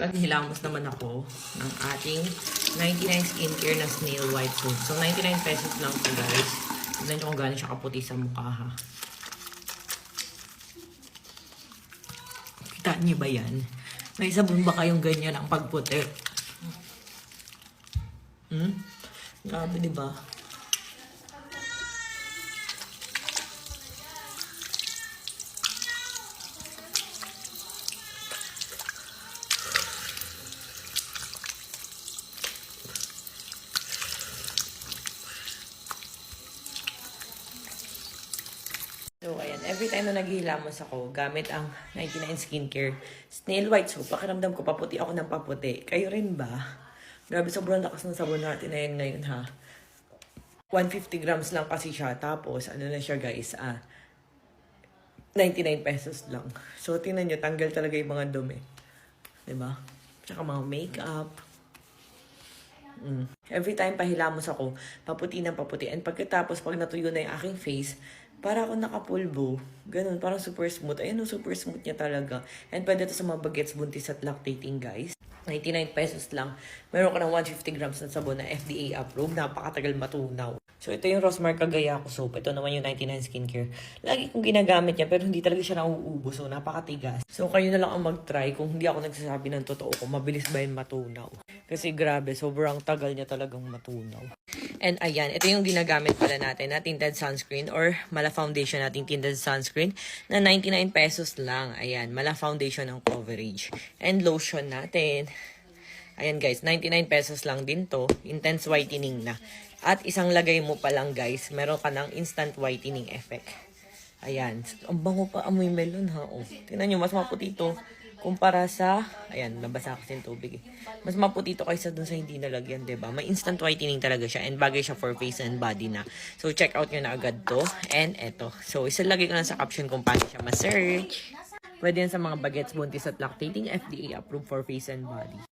Naghilamos naman ako ng ating 99 skincare na snail white soap. So, 99 pesos lang po guys. Tignan nyo kung gaano siya kaputi sa mukha ha. Kita niyo ba yan? May sabon ba kayong ganyan ang pagputi? Hmm? Grabe, di ba? So, ayan. Every time na naghihilamos ako, gamit ang 99 Skincare Snail White Soap, pakiramdam ko, paputi ako ng paputi. Kayo rin ba? Grabe, sobrang lakas ng sabon natin na yun ngayon, ha? 150 grams lang kasi siya. Tapos, ano na siya, guys, ah, 99 pesos lang. So, tingnan nyo, tanggal talaga yung mga dumi. ba? Tsaka mga makeup. Mm. Every time pahilamos ako, paputi ng paputi. And pagkatapos, pag natuyo na yung aking face, para ako nakapulbo. Ganun, parang super smooth. Ayun, super smooth niya talaga. And pwede to sa mga bagets, buntis at lactating, guys. 99 pesos lang. Meron ka ng 150 grams na sabon na FDA approved. Napakatagal matunaw. So, ito yung Rosmar Cagayaco soap. Ito naman yung 99 skincare. Lagi kong ginagamit yan, pero hindi talaga siya nauubos. So, napakatigas. So, kayo na lang ang mag-try kung hindi ako nagsasabi ng totoo kung mabilis ba yun matunaw. Kasi grabe, sobrang tagal niya talagang matunaw. And ayan, ito yung ginagamit pala natin na tinted sunscreen or mala foundation nating tinted sunscreen na 99 pesos lang. Ayan, mala foundation ng coverage. And lotion natin. Ayan guys, 99 pesos lang din to. Intense whitening na. At isang lagay mo pa lang guys, meron ka ng instant whitening effect. Ayan. Ang bango pa amoy melon ha. Oh. Tingnan nyo, mas maputi to kumpara sa, ayan, nabasa kasi yung tubig eh. Mas maputi to kaysa dun sa hindi nalagyan, ba May instant whitening talaga siya and bagay siya for face and body na. So, check out nyo na agad to. And eto. So, isalagay ko lang sa caption kung paano siya ma-search. Pwede yan sa mga bagets, buntis at lactating, FDA approved for face and body.